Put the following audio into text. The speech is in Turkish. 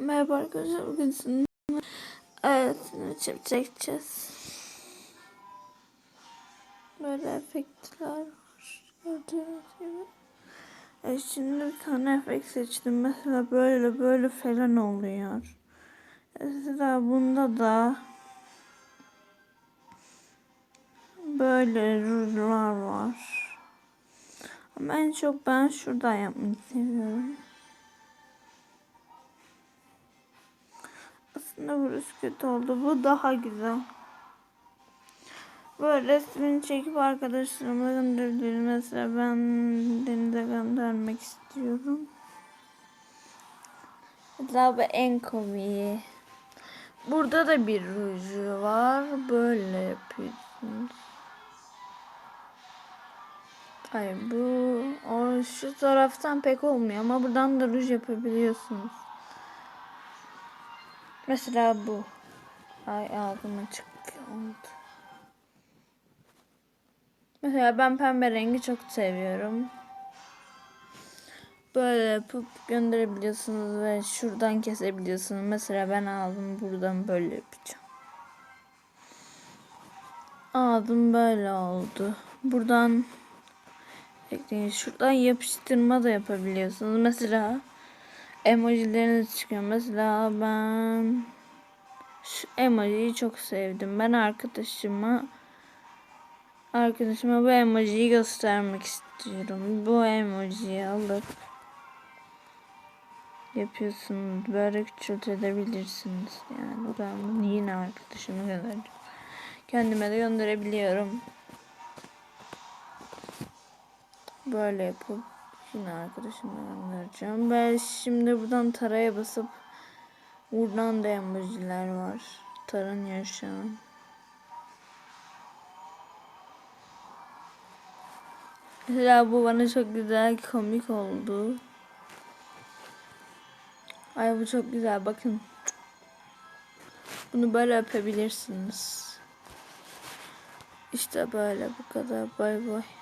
Merhaba arkadaşlar bugün sizinle evet çip çekeceğiz. Böyle efektler var. Gördüğünüz gibi. E şimdi bir tane efekt seçtim. Mesela böyle böyle falan oluyor. Mesela bunda da böyle rujlar var. Ama en çok ben şuradan yapmayı seviyorum. Aslında kötü oldu. Bu daha güzel. Böyle resmini çekip arkadaşlarıma gönderebilirim. Mesela ben denize göndermek istiyorum. Mesela bu en komiği. Burada da bir ruju var. Böyle yapıyorsunuz. Hayır bu o şu taraftan pek olmuyor ama buradan da ruj yapabiliyorsunuz. Mesela bu. Ay ağzım açık oldu. Mesela ben pembe rengi çok seviyorum. Böyle yapıp gönderebiliyorsunuz ve şuradan kesebiliyorsunuz. Mesela ben aldım buradan böyle yapacağım. Aldım böyle oldu. Buradan. Şuradan yapıştırma da yapabiliyorsunuz. Mesela emojileriniz çıkıyor. Mesela ben şu emojiyi çok sevdim. Ben arkadaşıma arkadaşıma bu emojiyi göstermek istiyorum. Bu emojiyi alıp yapıyorsunuz. Böyle küçültebilirsiniz. Yani ben bunu yine arkadaşıma göndereceğim. Kendime de gönderebiliyorum. Böyle yapıp yine arkadaşıma göndereceğim. Ben şimdi buradan taraya basıp buradan da emojiler var. Taranıyor şu an. Mesela bu bana çok güzel komik oldu. Ay bu çok güzel bakın. Bunu böyle öpebilirsiniz. İşte böyle bu kadar bay bay.